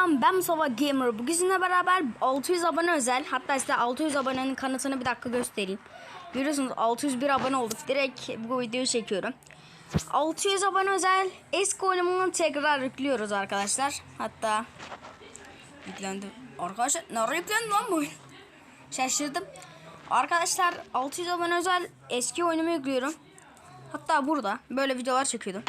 Selam ben Mustafa Gamer. Bugün sizinle beraber 600 abone özel. Hatta size 600 abonenin kanıtını bir dakika göstereyim. Görüyorsunuz 601 abone olduk. Direkt bu videoyu çekiyorum. 600 abone özel eski oyununu tekrar yüklüyoruz arkadaşlar. Hatta yüklendi. Arkadaşlar nereye yüklendi lan bu? Şaşırdım. Arkadaşlar 600 abone özel eski oyunumu yüklüyorum. Hatta burada böyle videolar çekiyordum.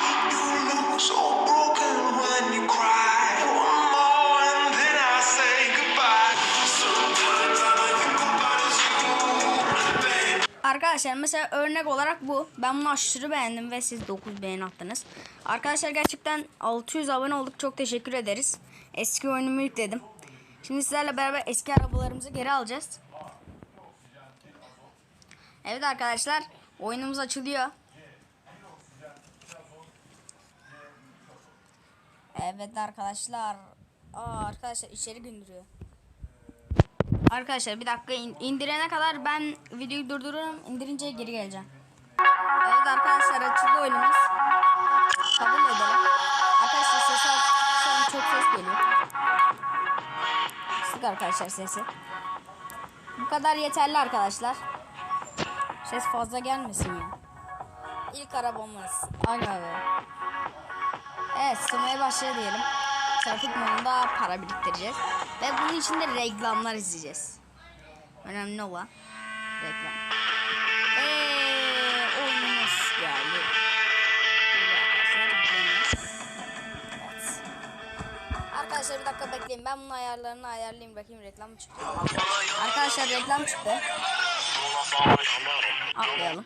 Arkadaşlar mesela örnek olarak bu. Ben bunu aşırı beğendim ve siz 9 beğeni attınız. Arkadaşlar gerçekten 600 abone olduk. Çok teşekkür ederiz. Eski oyunumu yükledim. Şimdi sizlerle beraber eski arabalarımızı geri alacağız. Evet arkadaşlar oyunumuz açılıyor. Evet arkadaşlar. Aa, arkadaşlar içeri gündürüyor. Arkadaşlar bir dakika in- indirene kadar ben videoyu durdururum. İndirince geri geleceğim. Evet arkadaşlar açıldı oyunumuz. Kabul edelim. Arkadaşlar ses. Şu çok ses geliyor. Sık arkadaşlar sesi. Bu kadar yeterli arkadaşlar. Ses fazla gelmesin ya. İlk arabamız. Aga be. Evet sığmaya başlıyor diyelim. Trafik modunda para biriktireceğiz. Ve bunun için de reklamlar izleyeceğiz. Önemli olan reklam. Arkadaşlar, bir dakika bekleyin. Ben bunun ayarlarını ayarlayayım. Bakayım reklam çıktı. Arkadaşlar reklam çıktı. Atlayalım.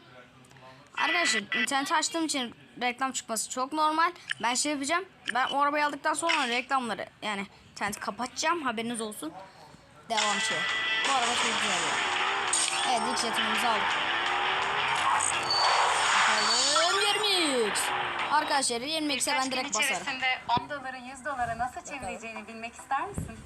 Arkadaşlar internet açtığım için reklam çıkması çok normal. Ben şey yapacağım. Ben o arabayı aldıktan sonra reklamları yani interneti kapatacağım. Haberiniz olsun. Devam şey. Bu araba çok güzel ya. Evet ilk jetonumuzu aldık. Bakalım 20x. Arkadaşlar 20x'e ben Birkaç gün direkt basarım. içerisinde 10 doları 100 dolara nasıl çevireceğini bilmek ister misin?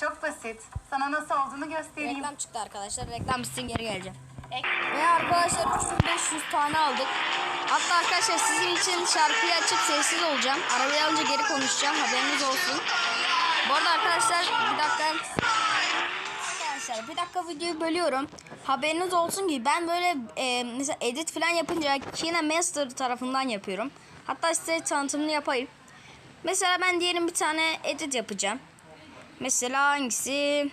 Çok basit. Sana nasıl olduğunu göstereyim. Reklam çıktı arkadaşlar. Reklam bitsin geri geleceğim. Ve arkadaşlar 3500 tane aldık. Hatta arkadaşlar sizin için şarkıyı açıp sessiz olacağım. Arabayı alınca geri konuşacağım. Haberiniz olsun. Bu arada arkadaşlar bir dakika. Arkadaşlar bir dakika videoyu bölüyorum. Haberiniz olsun ki ben böyle e, mesela edit falan yapınca Kine Master tarafından yapıyorum. Hatta size tanıtımını yapayım. Mesela ben diyelim bir tane edit yapacağım. Mesela hangisi?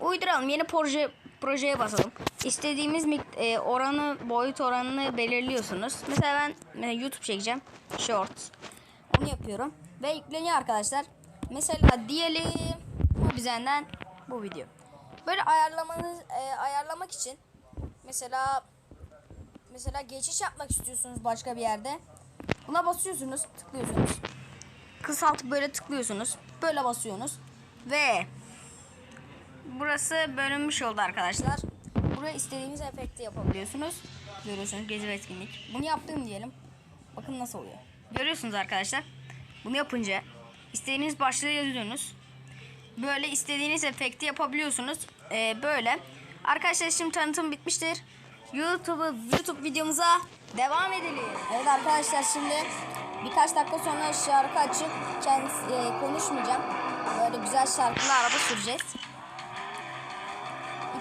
Uyduralım. Yeni proje projeye basalım. İstediğimiz e, oranı, boyut oranını belirliyorsunuz. Mesela ben e, YouTube çekeceğim. Shorts. Onu yapıyorum. Ve yükleniyor arkadaşlar. Mesela diyelim bu bizenden bu video. Böyle ayarlamanız e, ayarlamak için mesela mesela geçiş yapmak istiyorsunuz başka bir yerde. Buna basıyorsunuz, tıklıyorsunuz. Kısaltıp böyle tıklıyorsunuz. Böyle basıyorsunuz. Ve burası bölünmüş oldu arkadaşlar. Buraya istediğiniz efekti yapabiliyorsunuz. Görüyorsunuz gezi ve etkinlik. Bunu yaptım diyelim. Bakın nasıl oluyor. Görüyorsunuz arkadaşlar. Bunu yapınca istediğiniz başlığı yazıyorsunuz. Böyle istediğiniz efekti yapabiliyorsunuz. Ee, böyle. Arkadaşlar şimdi tanıtım bitmiştir. YouTube YouTube videomuza devam edelim. Evet arkadaşlar şimdi birkaç dakika sonra şarkı açıp kendisi, e, konuşmayacağım. Böyle güzel şarkılı araba süreceğiz.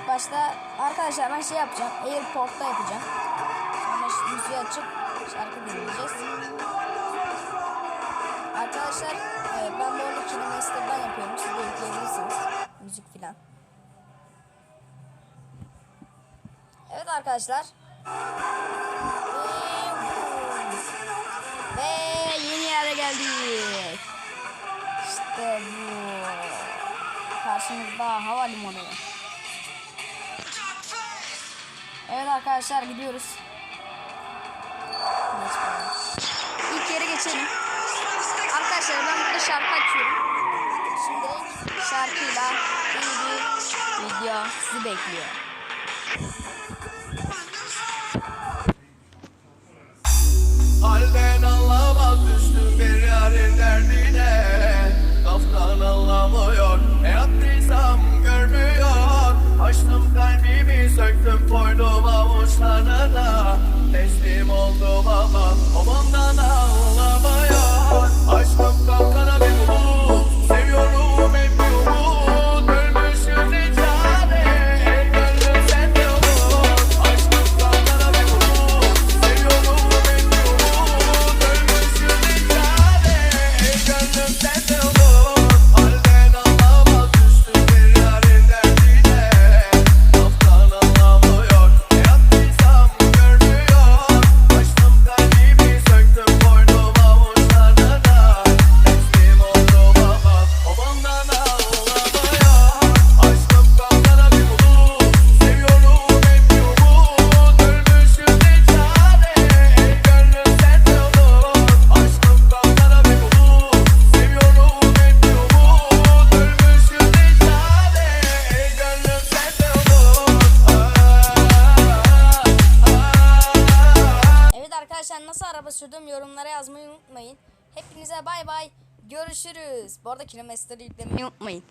Başta arkadaşlar ben şey yapacağım. Airport'ta yapacağım. Sonra müziği açıp şarkı dinleyeceğiz. Arkadaşlar e, ben böyle Kinemaster'dan yapıyorum. Siz de yükleyebilirsiniz. Müzik filan. Evet arkadaşlar. Ve yeni yere geldik. İşte bu. Karşımızda havalimanı. Arkadaşlar gidiyoruz. İlk yere geçelim. Arkadaşlar ben burada şarkı açıyorum. Şimdi şarkıyla iyi bir video sizi bekliyor. araba sürdüm yorumlara yazmayı unutmayın. Hepinize bay bay görüşürüz. Bu arada kilometreleri yüklemeyi unutmayın.